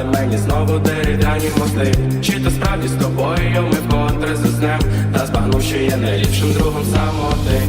але мені знову дерев'яні мости. Чи то справді з тобою ми вкотре заснем Та збагнув, що є найліпшим другом самоти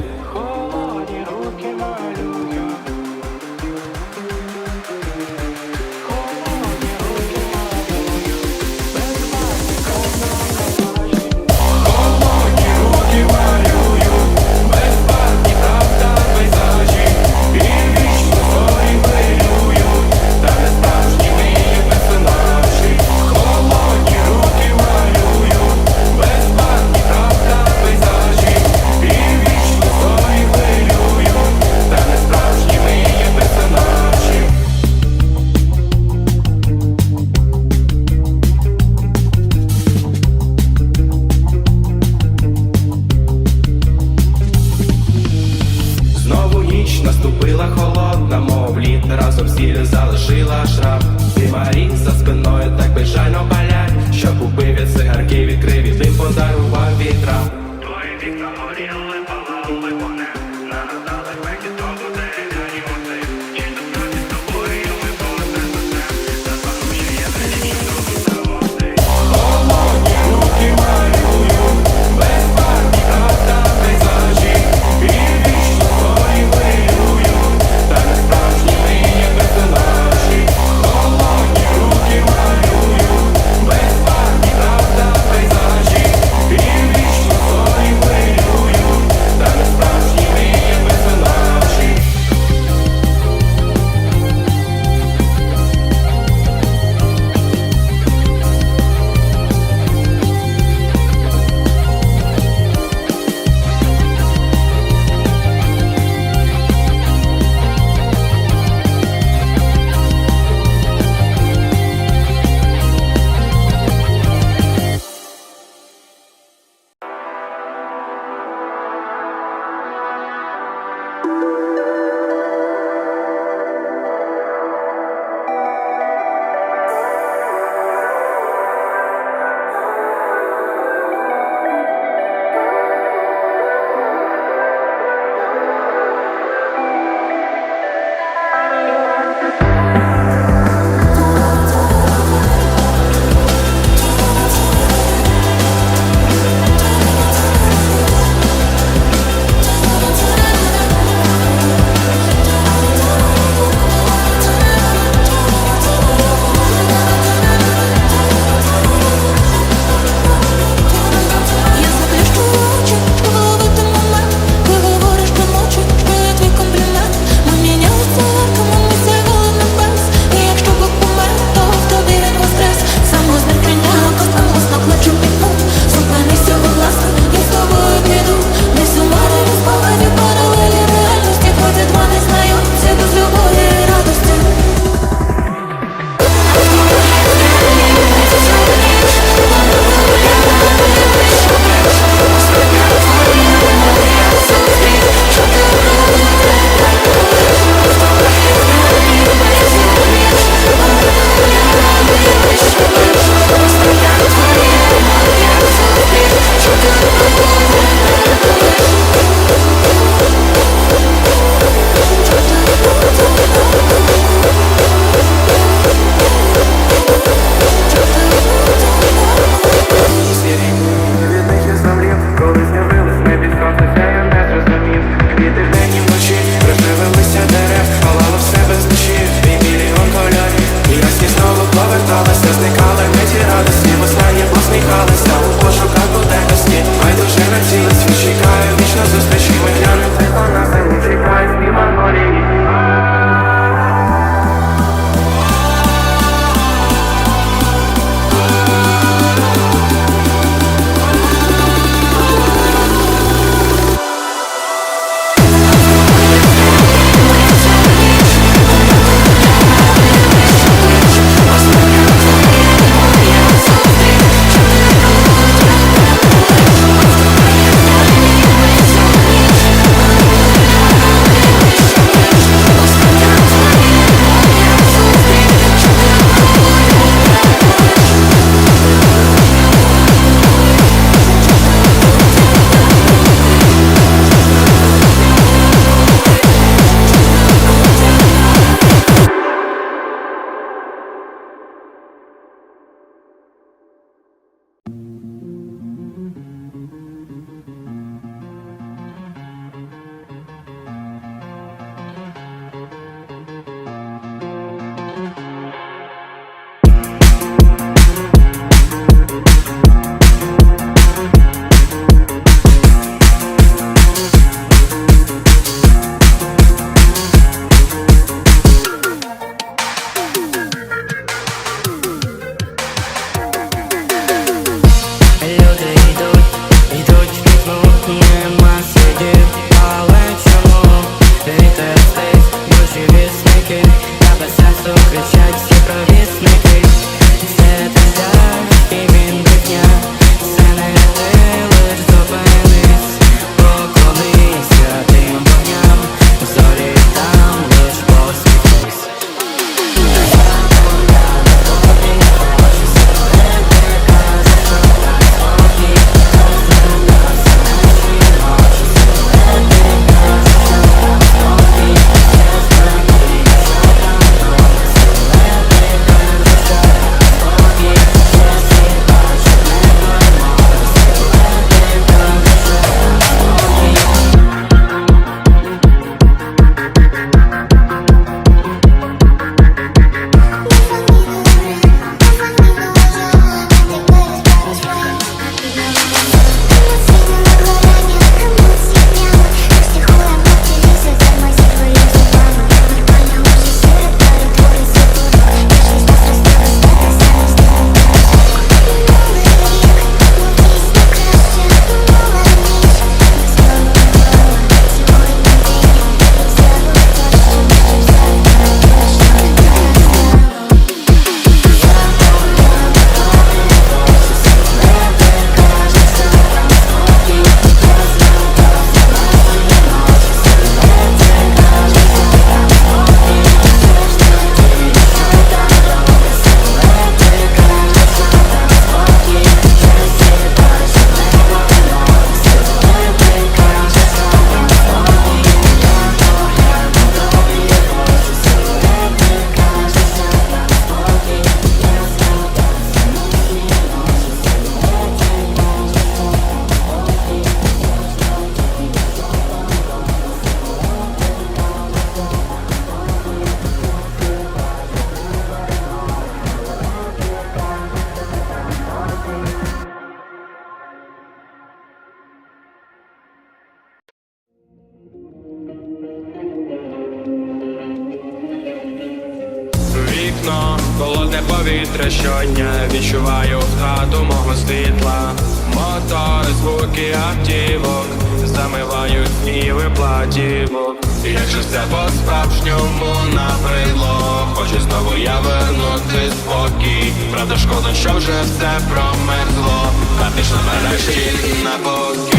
щодня відчуваю хату мого світла, мотори, звуки автівок, замивають і виплатівок. Як же все по-справжньому набридло, хочу знову я вернути спокій. Правда, шкода, що вже все промерзло, а пішла мережі на боки.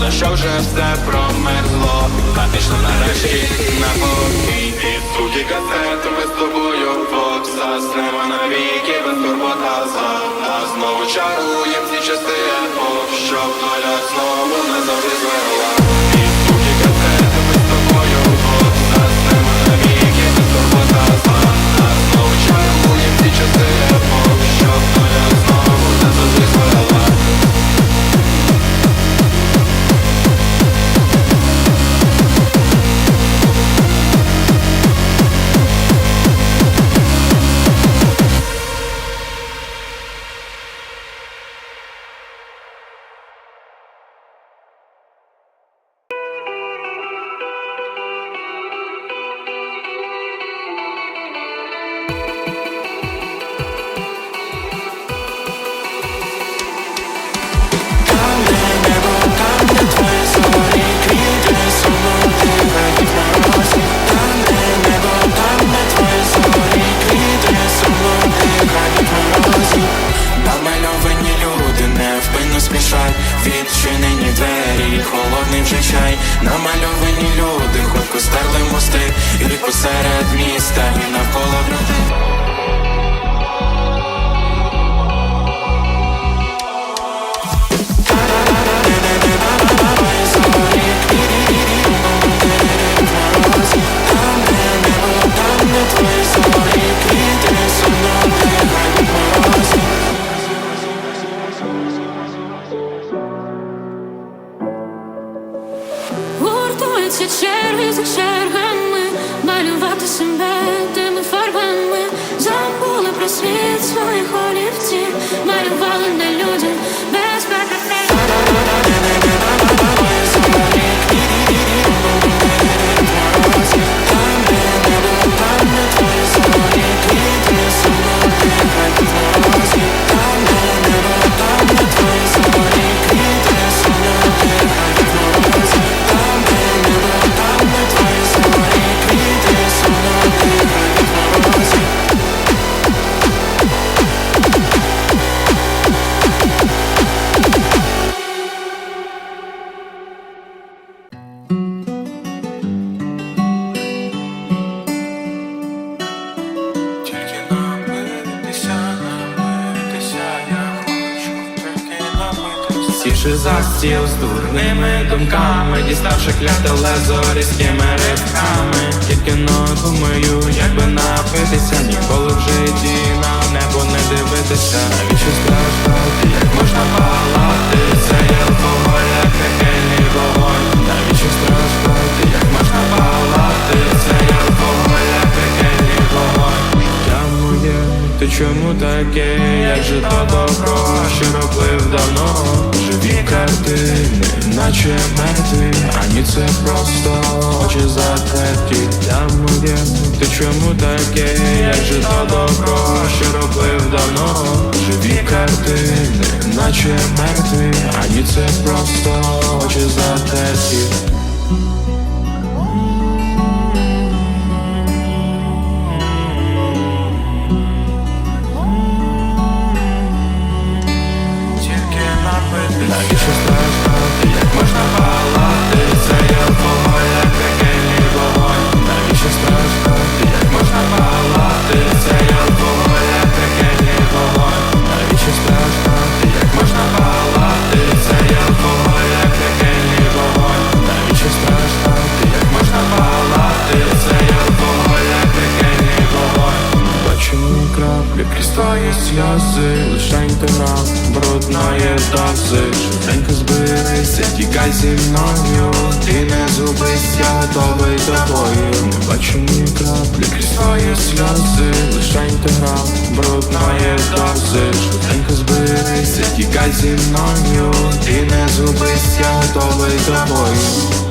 шкода, що вже все промерзло, та пішло нарешті на полі. жаль, відчинені двері, холодний вже чай, намальовані люди, хоч костерли мости, і посеред міста, і навколо людей. Там, де небо, там не твої зорі Черги за чергами, малювати себе тими фарбами, забули про світ своїх олівців, малювали на людях стіл з дурними думками, діставши кляте лезо різкими ривками Тільки но думаю, як би напитися, ніколи в житті на небо не дивитися. Навіщо страждати, як можна палати, це є алкоголь, як пекельний вогонь. Навіщо страждати, як можна палати, це є алкоголь, як пекельний вогонь. Життя моє, ти чому таке, як же то добро, що робив давно Живі картини, наче мертві, ані це просто очі закриті Там моє, ти чому таке, як же то добро, що робив давно. Живі картини, наче мети, ані це просто очі закриті тікай зі мною Ти не зубися, то ви до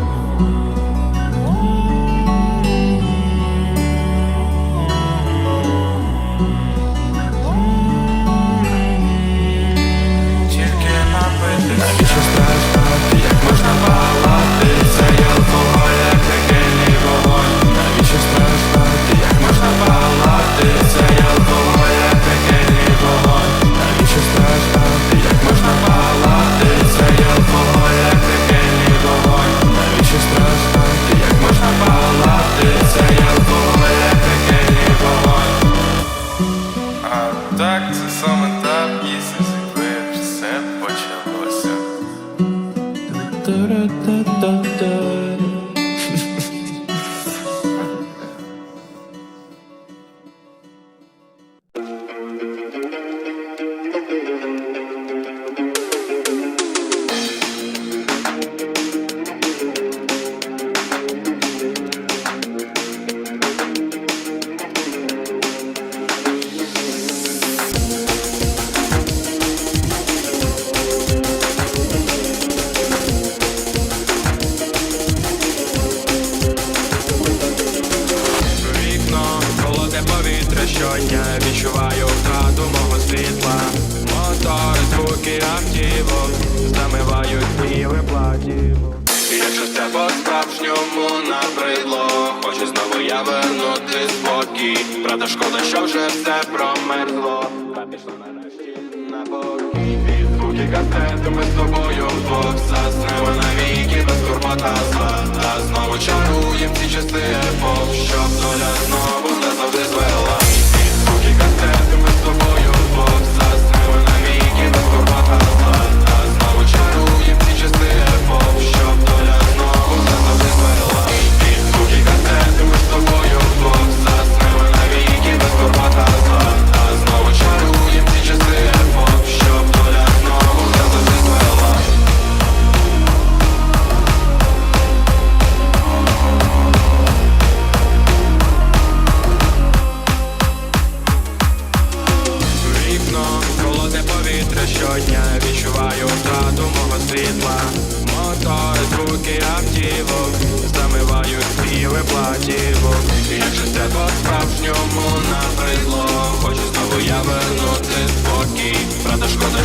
я спокій. Правда, шкода, що вже все промерзло. Та пішло нарешті на покій Під звуки кастету ми з тобою вдвох Заснемо. Навіки без турбота зла. Та знову чаруєм ці часи епох Щоб доля знову назавжди звела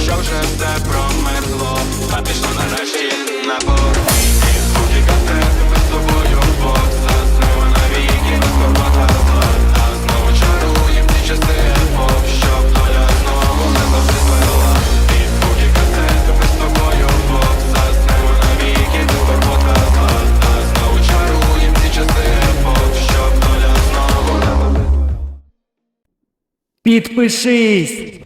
що вже все промерзло А пішло нарешті на звуки касети ми з тобою вдвох Заснемо навіки без скорбота зла А знову Щоб доля знову не завжди звела навіки без скорбота зла А знову чаруєм ті часи Підпишись!